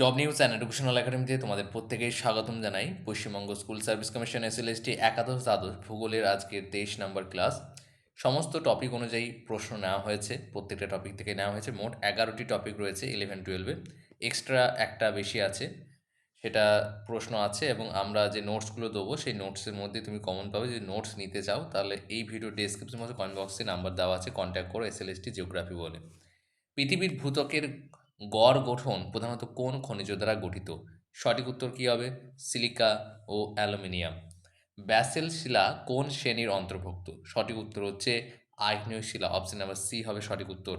Job news and educational একাডেমিতে তোমাদের প্রত্যেকেই স্বাগতম জানাই। Paschimbanga school service commission SLST একাদশ দ্বাদশ ভূগোলের আজকের তেইশ নম্বর ক্লাস সমস্ত টপিক অনুযায়ী প্রশ্ন নেওয়া হয়েছে। প্রত্যেকটা টপিক থেকে নেওয়া হয়েছে। মোট এগারোটি টপিক রয়েছে ইলেভেন টুয়েলভে এক্সট্রা একটা বেশি আছে, সেটা প্রশ্ন আছে এবং আমরা যে নোটসগুলো দেবো, সেই নোটসের মধ্যে তুমি কমন পাবে। যদি নোটস নিতে চাও, তাহলে এই ভিডিও ডেসক্রিপশন মধ্যে কমেন্ট বক্সে নাম্বার দেওয়া আছে। কন্ট্যাক্ট করো এসএলএসটি জিওগ্রাফি বলে। পৃথিবীর ভূত্বকের গড় গঠন প্রধানত কোন খনিজ দ্বারা গঠিত? সঠিক উত্তর কী হবে? সিলিকা ও অ্যালুমিনিয়াম। ব্যাসেল শিলা কোন শ্রেণির অন্তর্ভুক্ত? সঠিক উত্তর হচ্ছে আগ্নেয় শিলা। অপশন নাম্বার সি হবে সঠিক উত্তর।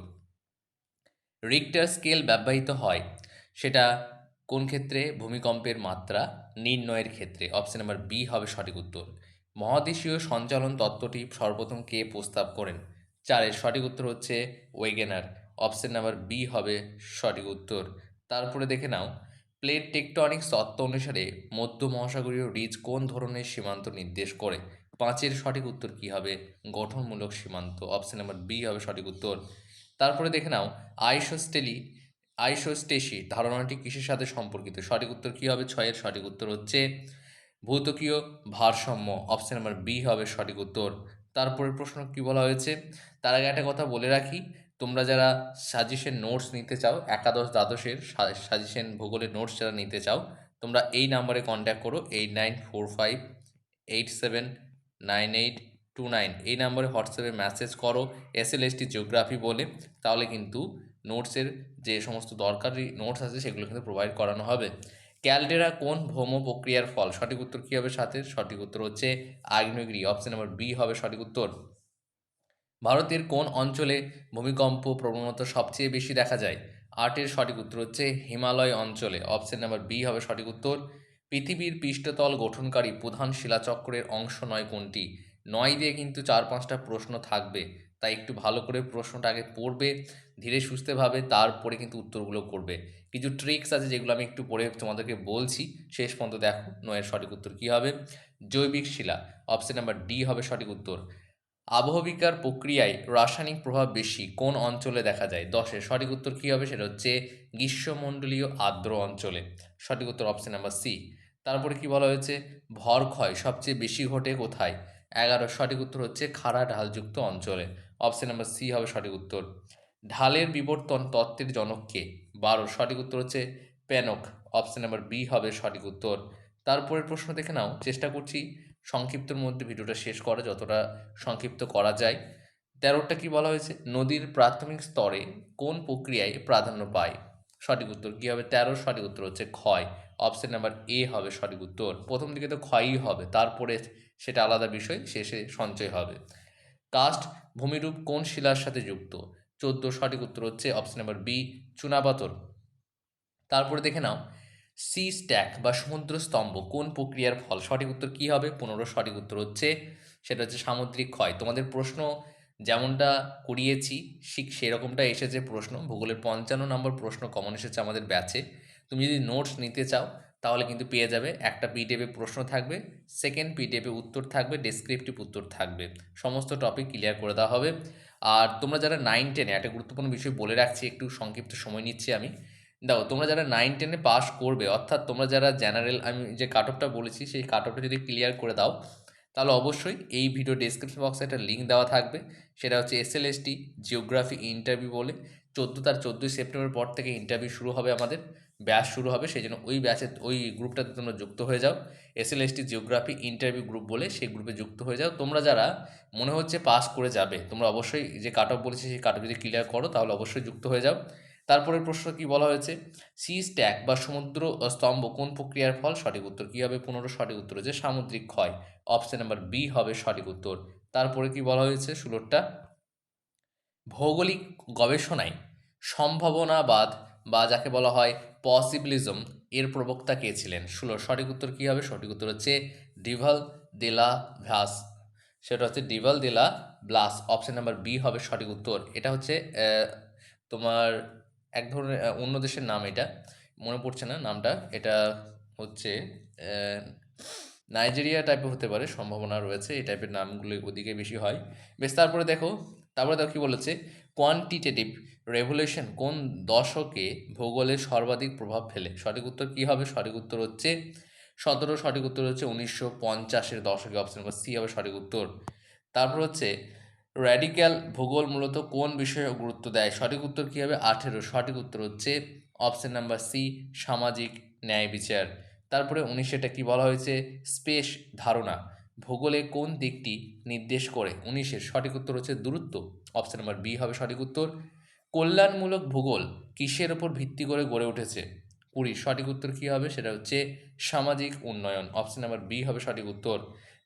রিক্টার স্কেল ব্যবহৃত হয়। সেটা কোন ক্ষেত্রে? ভূমিকম্পের মাত্রা নির্ণয়ের ক্ষেত্রে। অপশন নাম্বার বি হবে সঠিক উত্তর। মহাদেশীয় সঞ্চালন তত্ত্বটি সর্বপ্রথম কে প্রস্তাব করেন? চারের সঠিক উত্তর হচ্ছে ওয়েগেনার। অপশন নাম্বার বি হবে সঠিক উত্তর। তারপরে দেখে নাও প্লেট টেকটনিক তত্ত্ব অনুসারে মধ্য মহাসাগরীয় রিজ কোন ধরনের সীমান্ত নির্দেশ করে? পাঁচের সঠিক উত্তর কী হবে? গঠনমূলক সীমান্ত। অপশন নাম্বার বি হবে সঠিক উত্তর। তারপরে দেখে নাও, আইসোস্টেলি, আইসোস্টেসি ধারণাটি কিসের সাথে সম্পর্কিত? সঠিক উত্তর কী হবে? ছয়ের সঠিক উত্তর হচ্ছে ভৌতকীয় ভারসাম্য। অপশন নাম্বার বি হবে সঠিক উত্তর। তারপরের প্রশ্ন কি বলা হয়েছে? তার আগে একটা কথা বলে রাখি তোমরা যারা সাজেশন নোটস নিতে চাও, একাদশ, দ্বাদশের সাজেশন ভূগোলের নোটস যারা নিতে চাও, তোমরা এই নাম্বারে কন্ট্যাক্ট করো eight nine four five eight seven nine eight two nine এই নাম্বারে হোয়াটসঅ্যাপে মেসেজ করো এস এল এসটি জিওগ্রাফি বলে, তাহলে কিন্তু নোটসের যে সমস্ত দরকারি নোটস আছে, সেগুলো কিন্তু প্রোভাইড করানো হবে। ক্যালডেরা কোন ভৌম প্রক্রিয়ার ফল? সঠিক উত্তর কী হবে সাথে? সঠিক উত্তর হচ্ছে আগ্নেয়গিরি। অপশন নাম্বার বি হবে সঠিক উত্তর। ভারতের কোন অঞ্চলে ভূমিকম্প প্রবণতা সবচেয়ে বেশি দেখা যায়? আটের সঠিক উত্তর হচ্ছে হিমালয় অঞ্চলে। অপশন নাম্বার বি হবে সঠিক উত্তর। পৃথিবীর পৃষ্ঠতল গঠনকারী প্রধান শিলাচক্রের অংশ নয় কোনটি? নয় দিয়ে কিন্তু চার পাঁচটা প্রশ্ন থাকবে, তাই একটু ভালো করে প্রশ্নটা আগে পড়বে, ধীরে সুস্থেভাবে তারপরে কিন্তু উত্তরগুলো করবে। কিছু ট্রিক্স আছে যেগুলো আমি একটু পড়ে তোমাদেরকে বলছি, শেষ পর্যন্ত দেখো, নয়ের সঠিক উত্তর কী হবে? জৈবিক শিলা। অপশন নাম্বার ডি হবে সঠিক উত্তর। আবহবিকার প্রক্রিয়ায় রাসায়নিক প্রভাব বেশি কোন অঞ্চলে দেখা যায়? দশের সঠিক উত্তর কী হবে? সেটা হচ্ছে গ্রীষ্মমণ্ডলীয় আর্দ্র অঞ্চলে। সঠিক উত্তর অপশন নাম্বার সি তারপরে কি বলা হয়েছে? ভর ক্ষয় সবচেয়ে বেশি ঘটে কোথায়? এগারো। সঠিক উত্তর হচ্ছে খাড়া ঢালযুক্ত অঞ্চলে। অপশন নাম্বার সি হবে সঠিক উত্তর। ঢালের বিবর্তন তত্ত্বের জনককে বারো। সঠিক উত্তর হচ্ছে প্যানক অপশন নাম্বার বি হবে সঠিক উত্তর। তারপরের প্রশ্ন দেখে নাও। চেষ্টা করছি সংক্ষিপ্তর মধ্যে ভিডিওটা শেষ করা, যতটা সংক্ষিপ্ত করা যায়। তেরোটা কি বলা হয়েছে? নদীর প্রাথমিক স্তরে কোন প্রক্রিয়ায় প্রাধান্য পায়? সঠিক উত্তর কী হবে? তেরো, সঠিক উত্তর হচ্ছে ক্ষয়। অপশন নাম্বার এ হবে সঠিক উত্তর। প্রথম দিকে তো ক্ষয়ই হবে, তারপরে সেটা আলাদা বিষয়, শেষে সঞ্চয় হবে। কাস্ট ভূমিরূপ কোন শিলার সাথে যুক্ত? চোদ্দ, সঠিক উত্তর হচ্ছে অপশন নাম্বার বি, চুনাপাথর। তারপরে দেখে নাও সি স্ট্যাক বা সমুদ্র স্তম্ভ, কোন প্রক্রিয়ার ফল? সঠিক উত্তর কী হবে? পনেরো, সঠিক উত্তর হচ্ছে সেটা হচ্ছে সামুদ্রিক ক্ষয়। তোমাদের প্রশ্ন যেমনটা করিয়েছি, ঠিক সেরকমটা এসেছে প্রশ্ন। ভূগোলের পঞ্চান্ন নম্বর প্রশ্ন কমন এসেছে আমাদের ব্যাচে তুমি যদি নোটস নিতে চাও, তাহলে কিন্তু পেয়ে যাবে। একটা পিডিএফে প্রশ্ন থাকবে সেকেন্ড পিডিএফে উত্তর থাকবে ডেসক্রিপটিভ উত্তর থাকবে। সমস্ত টপিক ক্লিয়ার করে দেওয়া হবে। আর তোমরা যারা নাইন টেনে একটা গুরুত্বপূর্ণ বিষয় বলে রাখছি, একটু সংক্ষিপ্ত সময় নিচ্ছি আমি। দেখো তোমরা যারা নাইন টেনে পাস করবে, অর্থাৎ তোমরা যারা জেনারেল আমি যে কাট অফটা বলেছি, সেই কাট অফটা যদি ক্লিয়ার করে দাও, তাহলে অবশ্যই এই ভিডিও ডিসক্রিপশন বক্সে একটা লিঙ্ক দেওয়া থাকবে। সেটা হচ্ছে S L S T geography interview বলে। চোদ্দ তার চোদ্দোই সেপ্টেম্বর পর থেকে ইন্টারভিউ শুরু হবে আমাদের ব্যাচ শুরু হবে, সেই জন্য ওই ব্যাচে ওই গ্রুপটাতে তোমরা যুক্ত হয়ে যাও। S L S T geography interview group বলে, সেই গ্রুপে যুক্ত হয়ে যাও। তোমরা যারা মনে হচ্ছে পাস করে যাবে, তোমরা অবশ্যই যে কাট অফ বলেছি, সেই কাট অফ যদি ক্লিয়ার করো, তাহলে অবশ্যই যুক্ত হয়ে যাও। তারপরের প্রশ্ন কি বলা হয়েছে? সি স্ট্যাক বা সমুদ্র স্তম্ভ কোন প্রক্রিয়ার ফল? সঠিক উত্তর কী হবে? পনেরো, সঠিক উত্তর হচ্ছে সামুদ্রিক ক্ষয়। অপশন নাম্বার বি হবে সঠিক উত্তর। তারপরে কি বলা হয়েছে ষোলোটা ভৌগোলিক গবেষণায় সম্ভাবনাবাদ বা যাকে বলা হয় পসিবিলিজম এর প্রবক্তা কে ছিলেন? ষোলো সঠিক উত্তর কী হবে? সঠিক উত্তর হচ্ছে ডিভাল দেলা ভ্যাস সেটা হচ্ছে ডিভাল দেলা ব্লাস। অপশন নাম্বার বি হবে সঠিক উত্তর। এটা হচ্ছে তোমার এক ধরনের অন্য দেশের নাম এটা। মনে পড়ছে না নামটা। এটা হচ্ছে নাইজেরিয়া টাইপের হতে পারে, সম্ভাবনা রয়েছে এই টাইপের নামগুলো ওদিকে বেশি হয়। বেশ, তারপরে দেখো তারপরে দেখো কী বলেছে? কোয়ান্টিটেটিভ রেভলিউশন কোন দশকে ভূগোলে সর্বাধিক প্রভাব ফেলে? সঠিক উত্তর কী হবে? সঠিক উত্তর হচ্ছে, সতেরো, সঠিক উত্তর হচ্ছে উনিশশো পঞ্চাশের দশকে অপশন সি হবে সঠিক উত্তর। তারপর হচ্ছে র্যাডিক্যাল ভূগোল মূলত কোন বিষয়ে গুরুত্ব দেয়? সঠিক উত্তর কী হবে? আঠেরো। সঠিক উত্তর হচ্ছে অপশান নাম্বার সি সামাজিক ন্যায় বিচার। তারপরে উনিশেটা কি বলা হয়েছে? স্পেস ধারণা। ভূগোলে কোন দিকটি নির্দেশ করে? উনিশের সঠিক উত্তর হচ্ছে দূরত্ব। অপশান নাম্বার বি হবে সঠিক উত্তর। কল্যাণমূলক ভূগোল কিসের ওপর ভিত্তি করে গড়ে উঠেছে? কুড়ি। সঠিক উত্তর কী হবে? সেটা হচ্ছে সামাজিক উন্নয়ন। অপশান নাম্বার বি হবে সঠিক উত্তর।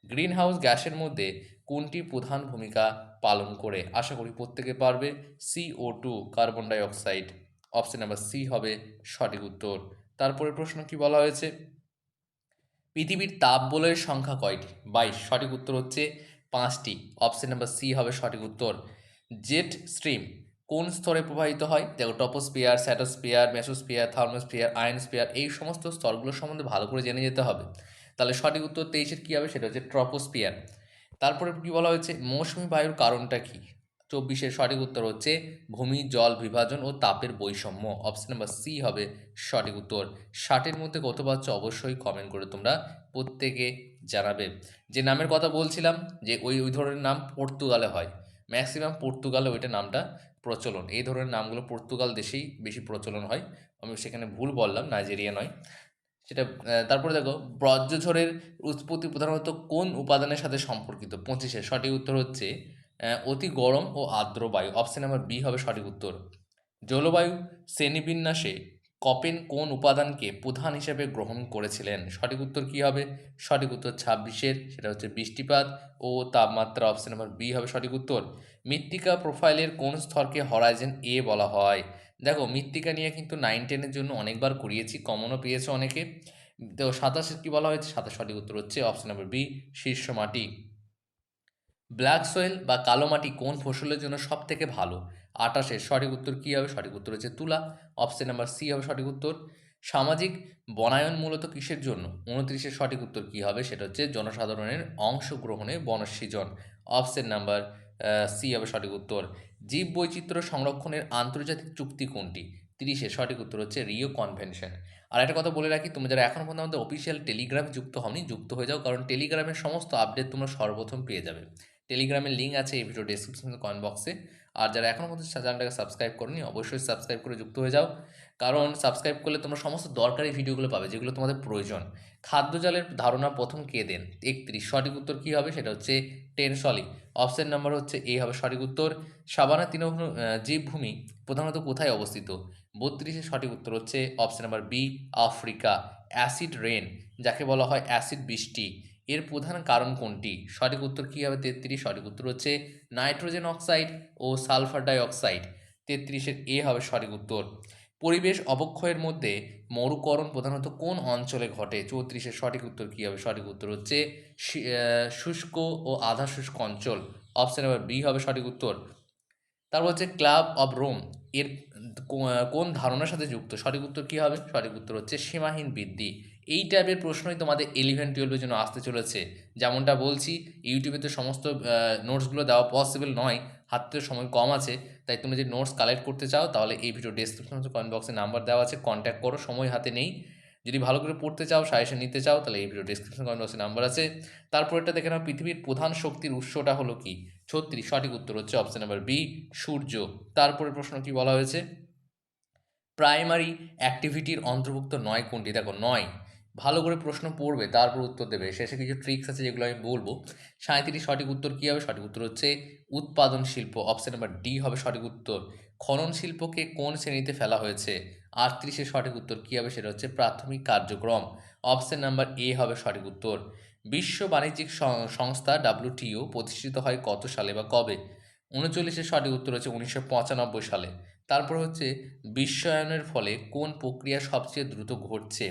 গ্রিন হাউস গ্যাসের মধ্যে কোনটি প্রধান ভূমিকা পালন করে? আশা করি প্রত্যেকে পারবে। CO two carbon dioxide option number C হবে সঠিক উত্তর। তারপরে প্রশ্ন কি বলা হয়েছে? পৃথিবীর তাপ বলয়ের সংখ্যা কয়টি? বাইশ, সঠিক উত্তর হচ্ছে পাঁচটি। অপশন নাম্বার সি হবে সঠিক উত্তর। জেট স্ট্রিম কোন স্তরে প্রবাহিত হয়? দেখো টপোস্পিয়ার স্যাটোস্পিয়ার মেসোস্পিয়ার থার্মোস্পিয়ার আয়নস্পিয়ার এই সমস্ত স্তরগুলোর সম্বন্ধে ভালো করে জেনে যেতে হবে। তাহলে সঠিক উত্তর তেইশের কী হবে? সেটা হচ্ছে ট্রপোস্পিয়ার তারপরে কী বলা হয়েছে? মৌসুমি বায়ুর কারণটা কী? চব্বিশের সঠিক উত্তর হচ্ছে ভূমি, জল, বিভাজন ও তাপের বৈষম্য। অপশন নাম্বার সি হবে সঠিক উত্তর। ষাটের মধ্যে কত পাচ্ছ? অবশ্যই কমেন্ট করে তোমরা প্রত্যেকে জানাবে। যে নামের কথা বলছিলাম, যে ওই ওই ধরনের নাম পর্তুগালে হয়। ম্যাক্সিমাম পর্তুগালে ওইটা নামটা প্রচলন। এই ধরনের নামগুলো পর্তুগাল দেশেই বেশি প্রচলন হয়। আমি সেখানে ভুল বললাম নাইজেরিয়া নয়। সেটা তারপরে দেখো বজ্রঝড়ের উৎপত্তি প্রধানত কোন উপাদানের সাথে সম্পর্কিত? পঁচিশে। সঠিক উত্তর হচ্ছে অতি গরম ও আর্দ্র বায়ু। অপশন নাম্বার বি হবে সঠিক উত্তর। জলবায়ু, শ্রেণীবিন্যাসে কপেন কোন উপাদানকে প্রধান হিসেবে গ্রহণ করেছিলেন? সঠিক উত্তর কী হবে? সঠিক উত্তর ছাব্বিশের, সেটা হচ্ছে বৃষ্টিপাত ও তাপমাত্রা। অপশন নাম্বার বি হবে সঠিক উত্তর। মৃত্তিকা প্রোফাইলের কোন স্তরকে হরাইজেন এ বলা হয়? দেখো, মৃত্তিকা নিয়ে কিন্তু নাইন টেনের জন্য অনেকবার করিয়েছি কমনও পেয়েছে অনেকে। তো সাতাশের কী বলা হয়েছে? সাতাশ সঠিক উত্তর হচ্ছে অপশন নাম্বার বি শীর্ষ মাটি। ব্ল্যাক সয়েল বা কালো মাটি কোন ফসলের জন্য সব থেকে ভালো? আটাশের সঠিক উত্তর কী হবে? সঠিক উত্তর হচ্ছে তুলা। অপশন নাম্বার সি হবে সঠিক উত্তর। সামাজিক বনায়ন মূলত কিসের জন্য? উনত্রিশের সঠিক উত্তর কী হবে? সেটা হচ্ছে জনসাধারণের অংশগ্রহণে বনসৃজন। অপশন নাম্বার সি হবে সঠিক উত্তর। জীব বৈচিত্র্য সংরক্ষণের আন্তর্জাতিক চুক্তি কোনটি? তিরিশে, সঠিক উত্তর হচ্ছে রিও কনভেনশন। আর একটা কথা বলে রাখি, তুমি যারা এখন পর্যন্ত আমাদের অফিসিয়াল টেলিগ্রামে যুক্ত হওনি, যুক্ত হয়ে যাও, কারণ টেলিগ্রামের সমস্ত আপডেট তোমরা সর্বপ্রথম পেয়ে যাবে। টেলিগ্রামের লিঙ্ক আছে, এই ভিডিও ডিসক্রিপশন কমেন্ট বক্সে আর যারা এখনও পর্যন্ত চ্যানেলটাকে সাবস্ক্রাইব করনি, অবশ্যই সাবস্ক্রাইব করে যুক্ত হয়ে যাও। কারণ সাবস্ক্রাইব করলে তোমরা সমস্ত দরকারি ভিডিওগুলো পাবে, যেগুলো তোমাদের প্রয়োজন। খাদ্য জলের ধারণা প্রথম কে দেন? একত্রিশ। সঠিক উত্তর কী হবে? সেটা হচ্ছে টেন সলি অপশন নাম্বার হচ্ছে এ হবে সঠিক উত্তর। সাবানা তৃণভূমি জীবভূমি প্রধানত কোথায় অবস্থিত? বত্রিশের সঠিক উত্তর হচ্ছে option number B Africa. Acid rain যাকে বলা হয় অ্যাসিড বৃষ্টি। এর প্রধান কারণ কোনটি? সঠিক উত্তর কী হবে? তেত্রিশ। সঠিক উত্তর হচ্ছে নাইট্রোজেন অক্সাইড ও সালফার ডাই অক্সাইড তেত্রিশের এ হবে সঠিক উত্তর। পরিবেশ অবক্ষয়ের মধ্যে মরুকরণ প্রধানত কোন অঞ্চলে ঘটে? চৌত্রিশের সঠিক উত্তর কী হবে? সঠিক উত্তর হচ্ছে শুষ্ক ও আধা শুষ্ক অঞ্চল। অপশন নাম্বার বি হবে সঠিক উত্তর। তারপর হচ্ছে ক্লাব অব রোম। এর কোন ধারণার সাথে যুক্ত? সঠিক উত্তর কী হবে? সঠিক উত্তর হচ্ছে সীমাহীন বৃদ্ধি। এই টাইপের প্রশ্নই তোমাদের ইলেভেন টুয়েলভের জন্য আসতে চলেছে। যেমনটা বলছি ইউটিউবে তো সমস্ত নোটসগুলো দেওয়া পসিবল নয়, হাতে সময় কম আছে, তাই তুমি যদি নোটস কালেক্ট করতে চাও, তাহলে এই ভিডিও ডেসক্রিপশন কমেন্ট বক্সে নাম্বার দেওয়া আছে কন্ট্যাক্ট করো, সময় হাতে নেই। যদি ভালো করে পড়তে চাও সাজেশন নিতে চাও, তাহলে এই ভিডিও ডেসক্রিপশন কমেন্ট বক্সে নাম্বার আছে। তারপর এটা দেখে নাও, পৃথিবীর প্রধান শক্তির উৎসটা হলো কি? ছত্রিশ, সঠিক উত্তর হচ্ছে অপশন নাম্বার বি সূর্য। তারপরে প্রশ্ন কি বলা হয়েছে? প্রাইমারি অ্যাক্টিভিটির অন্তর্ভুক্ত নয় কোনটি? দেখো, নয়। ভালো করে প্রশ্ন পড়বে, তারপর উত্তর দেবে। শেষে কিছু ট্রিক্স আছে যেগুলো আমি বলব। সাঁত্রিশ সঠিক উত্তর কী হবে? সঠিক উত্তর হচ্ছে উৎপাদন শিল্প। অপশন নাম্বার ডি হবে সঠিক উত্তর। খনন শিল্পকে কোন শ্রেণীতে ফেলা হয়েছে? আটত্রিশের সঠিক উত্তর কী হবে? সেটা হচ্ছে প্রাথমিক কার্যক্রম। অপশান নাম্বার এ হবে সঠিক উত্তর। বিশ্ব বাণিজ্যিক সংস্থা ডাব্লিউটিও প্রতিষ্ঠিত হয় কত সালে বা কবে? উনচল্লিশের সঠিক উত্তর হচ্ছে উনিশশো পঁচানব্বই সালে। তারপর হচ্ছে বিশ্বায়নের ফলে কোন প্রক্রিয়া সবচেয়ে দ্রুত ঘটছে?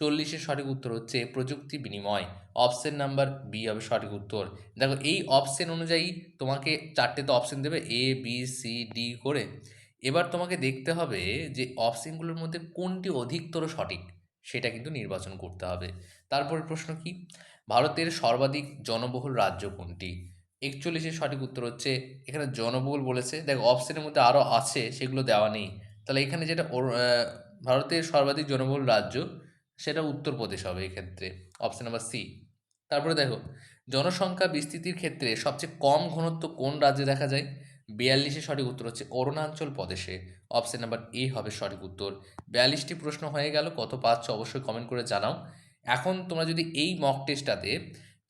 চল্লিশের সঠিক উত্তর হচ্ছে প্রযুক্তি বিনিময়। অপশন নাম্বার বি হবে সঠিক উত্তর। দেখো, এই অপশন অনুযায়ী তোমাকে চারটে তো অপশন দেবে এ বি সি ডি করে। এবার তোমাকে দেখতে হবে যে অপশনগুলোর মধ্যে কোনটি অধিকতর সঠিক, সেটা কিন্তু নির্বাচন করতে হবে। তারপরে প্রশ্ন কি? ভারতের সর্বাধিক জনবহুল রাজ্য কোনটি? একচল্লিশের সঠিক উত্তর হচ্ছে, এখানে জনবহুল বলেছে। দেখো অপশনের মধ্যে আরও আছে, সেগুলো দেওয়া নেই। তাহলে এখানে যেটা ভারতের সর্বাধিক জনবহুল রাজ্য সেটা উত্তরপ্রদেশ হবে এক্ষেত্রে। অপশন নাম্বার সি তারপরে দেখো, জনসংখ্যা বিস্তৃতির ক্ষেত্রে সবচেয়ে কম ঘনত্ব কোন রাজ্যে দেখা যায়? বিয়াল্লিশে সঠিক উত্তর হচ্ছে অরুণাচল প্রদেশে। অপশন নাম্বার এ হবে সঠিক উত্তর। বিয়াল্লিশটি প্রশ্ন হয়ে গেল, কত পাচ্ছ অবশ্যই কমেন্ট করে জানাও। এখন তোমরা যদি এই মক টেস্টটাতে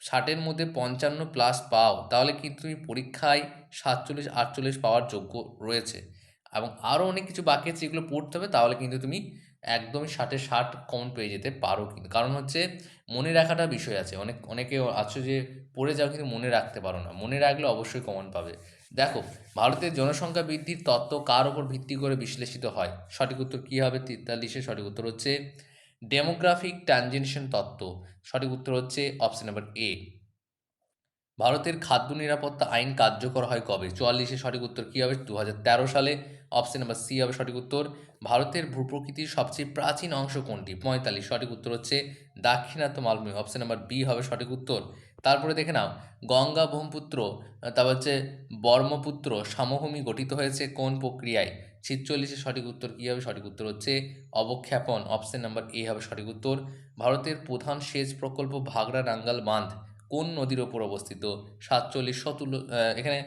ষাটের মধ্যে পঞ্চান্ন প্লাস পাও, তাহলে কিন্তু তুমি পরীক্ষায় সাতচল্লিশ, আটচল্লিশ পাওয়ার যোগ্য রয়েছে। এবং আরও অনেক কিছু বাকি আছে যেগুলো পড়তে হবে, তাহলে কিন্তু তুমি একদমই ষাটে ষাট কমন পেয়ে যেতে পারো কিন্তু। কারণ হচ্ছে মনে রাখাটা বিষয় আছে। অনেক, অনেকে আছো যে পড়ে যাও কিন্তু মনে রাখতে পারো না। মনে রাখলে অবশ্যই কমন পাবে। দেখো, ভারতের জনসংখ্যা বৃদ্ধির তত্ত্ব কার ওপর ভিত্তি করে বিশ্লেষিত হয়? সঠিক উত্তর কী হবে? তেতাল্লিশে সঠিক উত্তর হচ্ছে ডেমোগ্রাফিক ট্রানজেকশন তত্ত্ব। সঠিক উত্তর হচ্ছে অপশন নাম্বার এ ভারতের খাদ্য নিরাপত্তা আইন কার্যকর হয় কবে? চুয়াল্লিশে সঠিক উত্তর কী হবে? দু হাজার তেরো সালে। অপশন নাম্বার সি হবে সঠিক উত্তর। ভারতের ভূপ্রকৃতির সবচেয়ে প্রাচীন অংশ কোনটি? পঁয়তাল্লিশ, সঠিক উত্তর হচ্ছে দাক্ষিণাত্য মালভূমি। অপশন নাম্বার বি হবে সঠিক উত্তর। তারপরে দেখে নাও, গঙ্গা ব্রহ্মপুত্র, তারপর হচ্ছে বর্মপুত্র সমভূমি গঠিত হয়েছে কোন প্রক্রিয়ায়? ছিচল্লিশে সঠিক উত্তর কী হবে? সঠিক উত্তর হচ্ছে অবক্ষেপণ। অপশন নাম্বার এ হবে সঠিক উত্তর। ভারতের প্রধান সেচ প্রকল্প ভাগড়া নাঙ্গাল বাঁধ কোন নদীর ওপর অবস্থিত? সাতচল্লিশ শতুল এখানে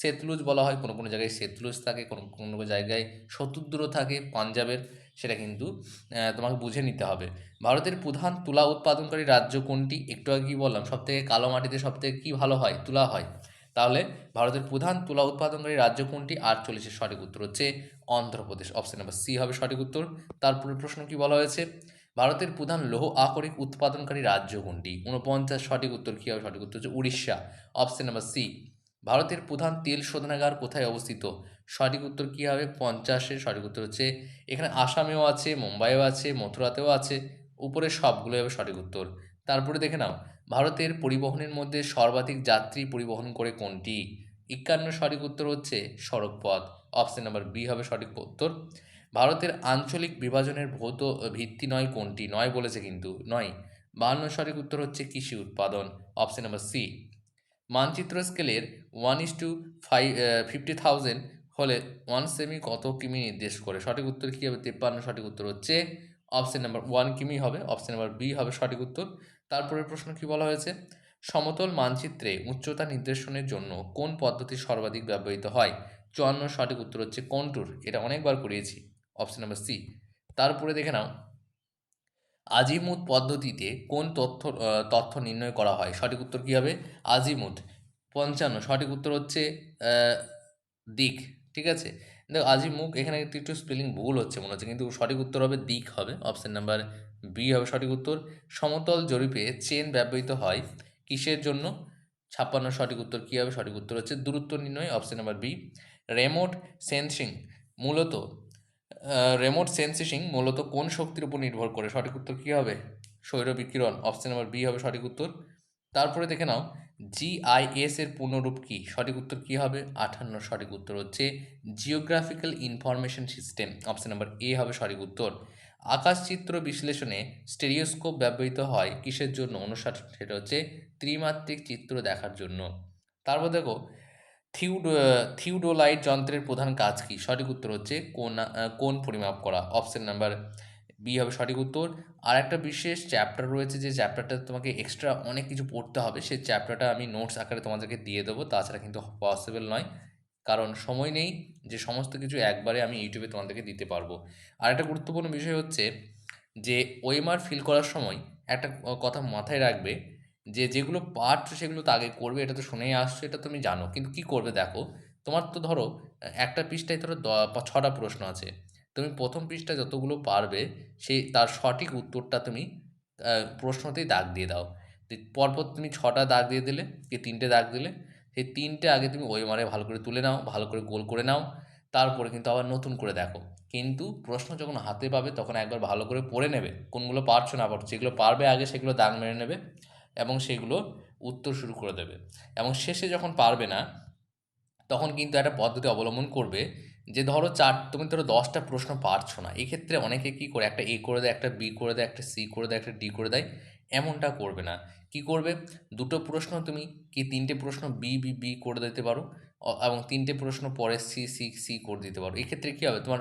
সেতলুজ বলা হয়, কোনো কোনো জায়গায় সেতলুজ থাকে, কোনো কোনো জায়গায় শতুদ্র থাকে, পাঞ্জাবের, সেটা কিন্তু তোমাকে বুঝে নিতে হবে। ভারতের প্রধান তুলা উৎপাদনকারী রাজ্য কোনটি? একটু আগে বললাম সব থেকে কালো মাটিতে সব থেকে কী ভালো হয়? তুলা হয়। তাহলে ভারতের প্রধান তুলা উৎপাদনকারী রাজ্য কোনটি? আটচল্লিশের সঠিক উত্তর হচ্ছে অন্ধ্রপ্রদেশ। অপশন নাম্বার সি হবে সঠিক উত্তর। তারপরে প্রশ্ন কি বলা হয়েছে? ভারতের প্রধান লৌহ আকরিক উৎপাদনকারী রাজ্য কোনটি? উনপঞ্চাশ সঠিক উত্তর কী হবে? সঠিক উত্তর হচ্ছে উড়িষ্যা। অপশন নাম্বার সি ভারতের প্রধান তেল শোধনাগার কোথায় অবস্থিত? সঠিক উত্তর কী হবে? পঞ্চাশের সঠিক উত্তর হচ্ছে এখানে আসামেও আছে, মুম্বাইও আছে, মথুরাতেও আছে। উপরে সবগুলো হবে সঠিক উত্তর। তারপরে দেখে নাও, ভারতের পরিবহনের মধ্যে সর্বাধিক যাত্রী পরিবহন করে কোনটি? একান্ন সঠিক উত্তর হচ্ছে সড়কপথ। অপশন নাম্বার বি হবে সঠিক উত্তর। ভারতের আঞ্চলিক বিভাজনের ভৌত ভিত্তি নয় কোনটি? নয় বলেছে কিন্তু, নয়। বাহান্ন সঠিক উত্তর হচ্ছে কৃষি উৎপাদন অপশন নাম্বার সি মানচিত্র স্কেলের one is two five fifty thousand হলে ওয়ান সেমি কত কিমি নির্দেশ করে? সঠিক উত্তর কী হবে? তিপ্পান্ন সঠিক উত্তর হচ্ছে অপশন নাম্বার ওয়ান কিমি হবে অপশন নাম্বার বি হবে সঠিক উত্তর। তারপরের প্রশ্ন কি বলা হয়েছে? সমতল মানচিত্রে উচ্চতা নির্দেশনের জন্য কোন পদ্ধতি সর্বাধিক ব্যবহৃত হয়? চুয়ান্ন সঠিক উত্তর হচ্ছে কন্টুর, এটা অনেকবার করিয়েছি। অপশন নাম্বার সি তারপরে দেখে নাও। আজিমুত পদ্ধতিতে কোন তথ্য তথ্য নির্ণয় করা হয়? সঠিক উত্তর কী হবে? আজিমুত। পঞ্চান্ন। সঠিক উত্তর হচ্ছে দিক। ঠিক আছে? দেখো আজিমুখ এখানে একটু স্পেলিং ভুল হচ্ছে মনে হচ্ছে, কিন্তু সঠিক উত্তর হবে দিক হবে। অপশন নাম্বার বি হবে সঠিক উত্তর। সমতল জরিপে চেন ব্যবহৃত হয় কিসের জন্য? ছাপ্পান্ন, সঠিক উত্তর কী হবে? সঠিক উত্তর হচ্ছে দূরত্ব নির্ণয় option number B remote sensing মূলত রেমোট সেন্সিং মূলত কোন শক্তির উপর নির্ভর করে? সঠিক উত্তর কী হবে? সৌর বিকিরণ। অপশন নাম্বার বি হবে সঠিক উত্তর। তারপরে দেখে নাও জিআইএস এর পূর্ণরূপ কি? সঠিক উত্তর কী হবে? আঠান্ন সঠিক উত্তর হচ্ছে geographical information system option number A হবে সঠিক উত্তর। আকাশচিত্র বিশ্লেষণে স্টেরিওস্কোপ ব্যবহৃত হয় কিসের জন্য? অনুসার সেটা হচ্ছে ত্রিমাত্রিক চিত্র দেখার জন্য। তারপর দেখো থিউড, থিউডোলাইট যন্ত্রের প্রধান কাজ কি? সঠিক উত্তর হচ্ছে কোন কোন পরিমাপ করা? অপশন নাম্বার বি হবে সঠিক উত্তর। আর একটা বিশেষ চ্যাপ্টার রয়েছে যে চ্যাপ্টারটা তোমাকে এক্সট্রা অনেক কিছু পড়তে হবে সেই চ্যাপ্টারটা আমি নোটস আকারে তোমাদেরকে দিয়ে দেবো। তাছাড়া কিন্তু পসিবল নয়, কারণ সময় নেই যে সমস্ত কিছু একবারে আমি ইউটিউবে তোমাদেরকে দিতে পারব। আর একটা গুরুত্বপূর্ণ বিষয় হচ্ছে যে ওএমআর ফিল করার সময় একটা কথা মাথায় রাখবে যে, যেগুলো পার্ট সেগুলো তো আগে করবে, এটা তো শুনেই আসছো, এটা তুমি জানো। কিন্তু কি করবে দেখো, তোমার তো ধরো, একটা পৃষ্ঠায় ধরো ছটা প্রশ্ন আছে। তুমি প্রথম পৃষ্ঠায় যতগুলো পারবে, সেই, তার সঠিক উত্তরটা তুমি প্রশ্নতেই দাগ দিয়ে দাও। পরপর তুমি ছটা দাগ দিয়ে দিলে, কি তিনটে দাগ দিলে, সেই তিনটে আগে তুমি ওএমআরে ভালো করে তুলে নাও, ভালো করে গোল করে নাও, তারপরে কিন্তু আবার নতুন করে দেখো। কিন্তু প্রশ্ন যখন হাতে পাবে, তখন একবার ভালো করে পড়ে নেবে, কোনগুলো পারছ না পারছ, যেগুলো পারবে আগে সেগুলো দাগ মেরে নেবে। এবং সেগুলো উত্তর শুরু করে দেবে। এবং শেষে যখন পারবে না, তখন কিন্তু একটা পদ্ধতি অবলম্বন করবে যে, ধরো চার, তুমি ধরো দশটা প্রশ্ন পারছ না। এক্ষেত্রে অনেকে কী করে, একটা এ করে দেয়, একটা বি করে দেয়, একটা সি করে দেয়, একটা ডি করে দেয়, এমনটা করবে না। কি করবে? দুটো প্রশ্ন তুমি কি তিনটে প্রশ্ন বি বি বি করে দিতে পারো এবং তিনটে প্রশ্ন পরে সি সি সি করে দিতে পারো। এক্ষেত্রে কী হবে? তোমার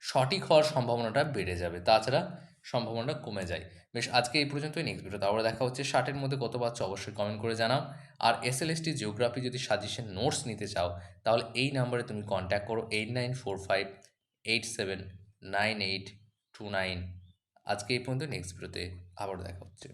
সঠিক হওয়ার সম্ভাবনাটা বেড়ে যাবে। তাছাড়া সম্ভাবনাটা কমে যায়। বেশ, আজকে এই পর্যন্তই নেক্সট ভিডিও আবার দেখা হচ্ছে। ষাটের মধ্যে কত পাচ্ছ অবশ্যই কমেন্ট করে জানাও। আর এস এল এসটি জিওগ্রাফি যদি সাজেশন নোটস নিতে চাও, তাহলে এই নাম্বারে তুমি কন্ট্যাক্ট করো eight nine four five eight seven nine eight two nine আজকে এই পর্যন্ত নেক্সট ভিডিওতে আবার দেখা হচ্ছে।